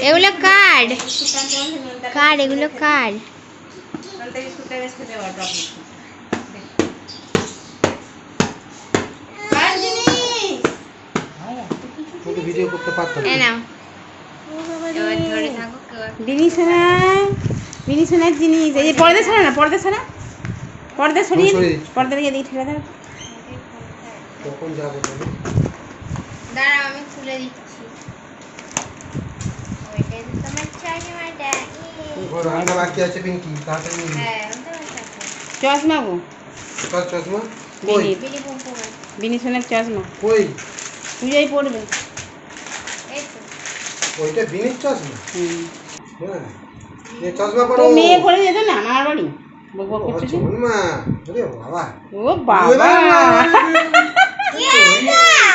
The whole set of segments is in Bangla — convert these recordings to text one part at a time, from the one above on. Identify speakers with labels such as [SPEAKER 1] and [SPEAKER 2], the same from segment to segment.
[SPEAKER 1] এগুলো কার কার এগুলো কার
[SPEAKER 2] তোকে ভিডিও করতে পারতাম
[SPEAKER 1] এ নাও। এবার ধরে থাকো কেউ একটা-
[SPEAKER 3] বিনি সোনা বিনি সোনার জিনিস এই যে পর্দা ছাড়া না পর্দা ছাড়া? পর্দা সরিয়ে পর্দা দিকে দিকে ঠেলে
[SPEAKER 2] তবে
[SPEAKER 1] দাঁড়াও আমি খুলে দিচ্ছি ওইটাই তো তোমার চশমাটা
[SPEAKER 2] ওর বাকি আছে পিঙ্কি তাড়াতাড়ি নিয়ে
[SPEAKER 1] হ্যাঁ
[SPEAKER 3] চশমা গো।
[SPEAKER 2] কার চশমা? কই?
[SPEAKER 3] বিনি
[SPEAKER 1] বিলি পম্পম
[SPEAKER 3] বিনি সোনার চশমা।
[SPEAKER 2] কই?
[SPEAKER 3] পুজোয় পড়বে।
[SPEAKER 1] এই তো।
[SPEAKER 2] ওইটা বিনির চশমা?
[SPEAKER 3] হুম।
[SPEAKER 2] হ্যাঁ। এ চশমা
[SPEAKER 3] তো
[SPEAKER 2] পরো
[SPEAKER 3] মেয়ে পড়ে যেত না আমার বাড়ি? বক বক করছে যে।
[SPEAKER 2] শোন মা ওরে বাবা।
[SPEAKER 3] ও বাবা।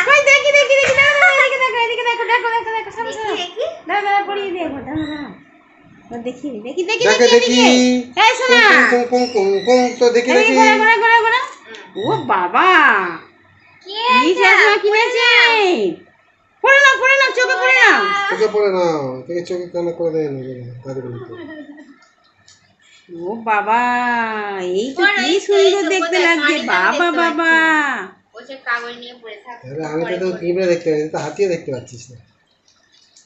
[SPEAKER 3] কই দেখি দেখি দেখি দাঁড়া, দাঁড়া, এদিকে দেখো এদিকে দেখো দেখো দেখো দেখো সামনে সামনে দাঁড়া দাঁড়া পড়িয়ে দিয়ে দেখো দাঁড়া দাঁড়া। ও দেখি দেখি দেখি
[SPEAKER 2] দেখে দেখি
[SPEAKER 3] এই শোনা।
[SPEAKER 2] কুম কুম কুম কুম তো দেখি দেখি
[SPEAKER 3] ঘোরা ঘোরা ঘোরা ঘোরা। ও বাবা।
[SPEAKER 1] কি
[SPEAKER 3] কি চশমা কিনেছে পড়ে নাও পড়ে নাও চোখে পড়ে নাও।
[SPEAKER 2] চোখে পড়ে নাও। থেকে চোখে কানা করে দেয় না দাদুগুলোকে
[SPEAKER 3] ও বাবা এই তো কি সুন্দর দেখতে লাগছে বাবা বাবা।
[SPEAKER 1] বসে কাগজ নিয়ে পড়ে থাকো
[SPEAKER 2] আরে আমি তো দেখতে পাচ্ছি? তো হাতিয়ে দেখতে পাচ্ছিস না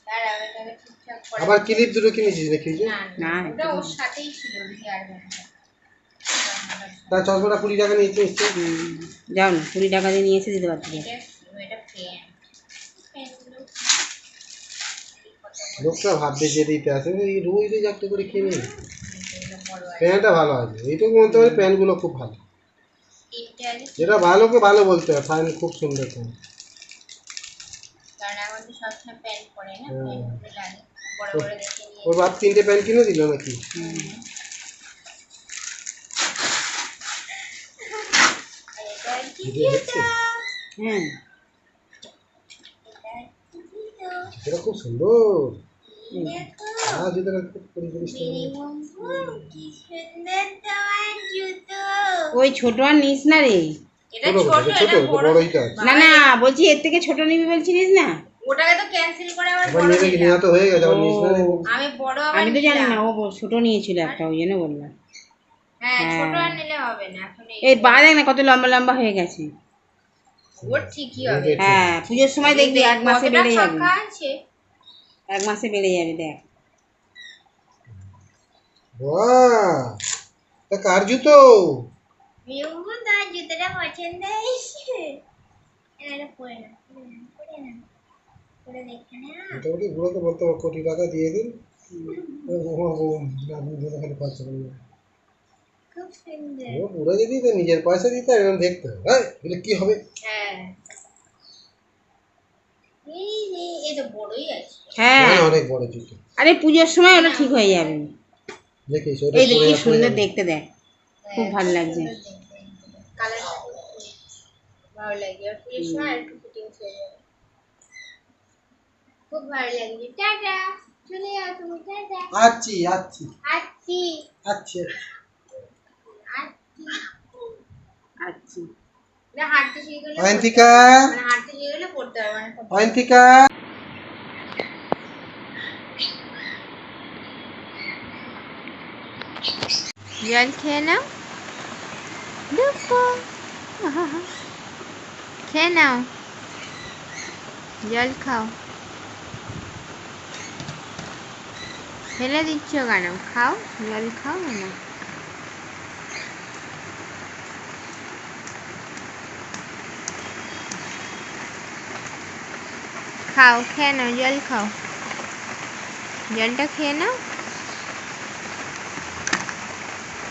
[SPEAKER 1] দাঁড়াও এটাকে ঠিকঠাক করে
[SPEAKER 2] আবার ক্লিপ দুটো কিনেছিস নাকি? যে
[SPEAKER 1] না। ওটা ওর সাথেই ছিল হেয়ার ব্যান্ডটা
[SPEAKER 2] তার চশমাটা কুড়ি টাকা নিয়েছে
[SPEAKER 3] যাও না কুড়ি টাকা দিয়ে নিয়ে এসে দিতে পারছি
[SPEAKER 2] লোকটা ভাববে যে দিতে আসে এই রোজ রোজ একটা করে কিনে। প্যান্টটা ভালো আছে এইটুকু বলতে পারি প্যান্টগুলো খুব ভালো। যেটা ভালোকে ভালো বলতে হয় ফাইন খুব সুন্দর প্যান্ট।
[SPEAKER 1] কারণ তো সবসময় প্যান্ট পরে না
[SPEAKER 2] হ্যাঁ।
[SPEAKER 1] প্যান্টগুলো লাগে।
[SPEAKER 2] ওর বাপ তিনটে প্যান্ট কিনে দিল নাকি?
[SPEAKER 1] এটা
[SPEAKER 3] হ্যাঁ
[SPEAKER 2] খুব সুন্দর।
[SPEAKER 1] জুতো
[SPEAKER 3] ওই ছোট আর নিস না রে। না না বলছি এর থেকে ছোট নিবি বলছিলিস না?
[SPEAKER 1] ওটাকে তো ক্যান্সেল করে আবার বড় নিলাম।
[SPEAKER 2] তো হয়ে গেছে আবার নিস না
[SPEAKER 1] আমি বড় আবার
[SPEAKER 3] আমি তো জানি না ও ছোট নিয়েছিল একটা ওই জন্য বললাম
[SPEAKER 1] হ্যাঁ ছোট
[SPEAKER 3] হ্যাঁ।
[SPEAKER 1] আর নিলে হবে না এখন এই
[SPEAKER 3] বা দেখ না কত লম্বা লম্বা হয়ে গেছে।
[SPEAKER 1] ওর ঠিকই হবে।
[SPEAKER 3] হ্যাঁ পুজোর সময় দেখবি এক মাসে বেড়ে যাবে। এক মাসে বেড়ে যাবে দেখ।
[SPEAKER 2] বাহ! তা কার জুতো?
[SPEAKER 1] তার জুতোটা পছন্দ হয়েছে। এটা পরে না পরে না।
[SPEAKER 2] মোটামুটি বুড়োকে বলতে হবে কোটি টাকা দিয়ে দিন। ও, ও, ও, খালি খরচা করবেন ও বুড়ো যদি তো নিজের পয়সা দিতে এরকম দেখতে হবে হ্যাঁ? কি হবে?
[SPEAKER 1] হ্যাঁ। এই এই তো বড়ই আছে।
[SPEAKER 3] হ্যাঁ।
[SPEAKER 2] অনেক বড় জুতো।
[SPEAKER 3] আরে পুজোর সময় ওটা ঠিক হয়ে যাবে।
[SPEAKER 2] দেখিস ওটা
[SPEAKER 3] কি সুন্দর দেখতে দেখ। খুব ভালো লাগছে।
[SPEAKER 1] ভালো লাগে। আর পুজোর সময় একটু ফিটিংস হয়ে যাবে খুব ভালো লাগছে টাটা চলে যাও তুমি টাটা।
[SPEAKER 2] আচ্ছি আচ্ছি। আচ্ছি।
[SPEAKER 3] আচ্ছা
[SPEAKER 1] না হাঁটতে শিখে গেলে
[SPEAKER 2] অয়ন্তিকা।
[SPEAKER 1] মানে হাঁটতে শিখে গেলে পড়তে হবে মানে
[SPEAKER 2] অয়ন্তিকা।
[SPEAKER 1] জল খেয়ে নাও। খেয়ে নাও। জল খাও। ফেলে দিচ্ছ কেন খাও জল খাও না খাও খেয়ে নাও জল খাও জলটা খেয়ে নাও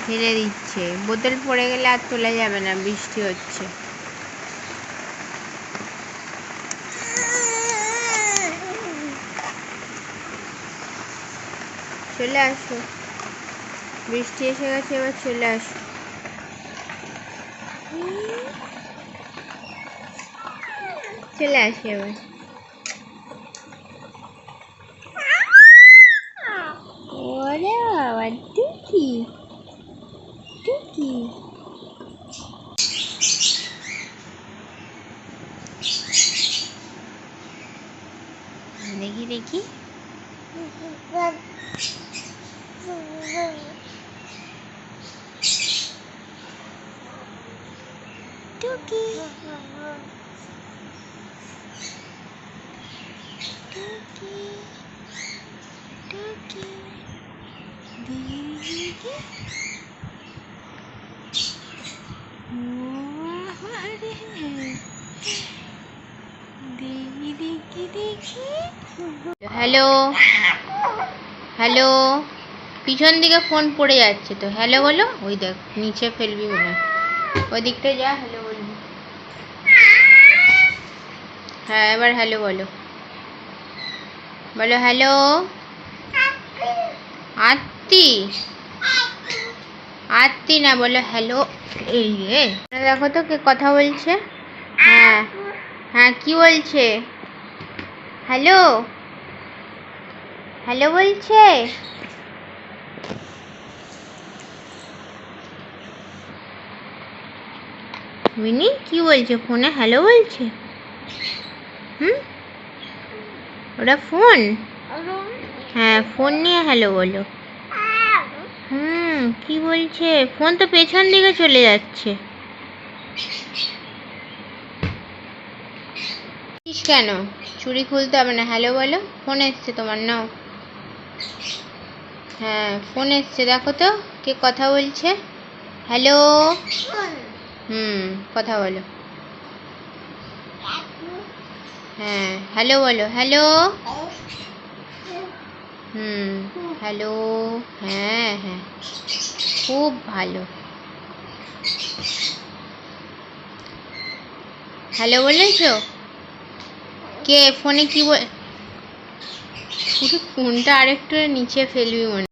[SPEAKER 1] ফেলে দিচ্ছে বোতল পড়ে গেলে আর তোলা যাবে না বৃষ্টি হচ্ছে চলে আসো। বৃষ্টি এসে গেছে, এবার চলে আসো। চলে আসি এবার। ওরে বাবা টুকি টুকি দেখি দেখি
[SPEAKER 4] টুকি টুকি টুকি দিদিকে দিদিকে দেখি
[SPEAKER 1] হ্যালো। হ্যালো। পিছন দিকে ফোন পড়ে যাচ্ছে তো। হ্যালো বলো। ওই দেখ, নিচে ফেলবি হয়। ওই দিকটা যা, হ্যালো বলবি। হ্যাঁ এবার হ্যালো বলো। বলো হ্যালো। আত্মি আত্মি না বলো হ্যালো এই দেখো তো কে কথা বলছে? হ্যাঁ হ্যাঁ কি বলছে? হ্যালো হ্যালো বলছে? মিনি, কি বলছে? ফোনে হ্যালো বলছে? হুম? ওটা ফোন হ্যাঁ ফোন নিয়ে হ্যালো বলো। হুম, কি বলছে? ফোন তো পেছন দিকে চলে যাচ্ছে। কেন? চুরি খুলতে হবে না। হ্যালো বলো, ফোন এসছে তোমার নাও। হ্যাঁ ফোন এসছে। দেখো তো, কে কথা বলছে। হ্যালো? হুম, কথা বলো। হ্যাঁ হ্যালো বলো। হ্যালো? হুম হ্যালো হ্যাঁ হ্যাঁ। খুব ভালো। হ্যালো বলেছ? কে? ফোনে কি বল ফোনটা আরেকটু নিচে ফেলবি মনে।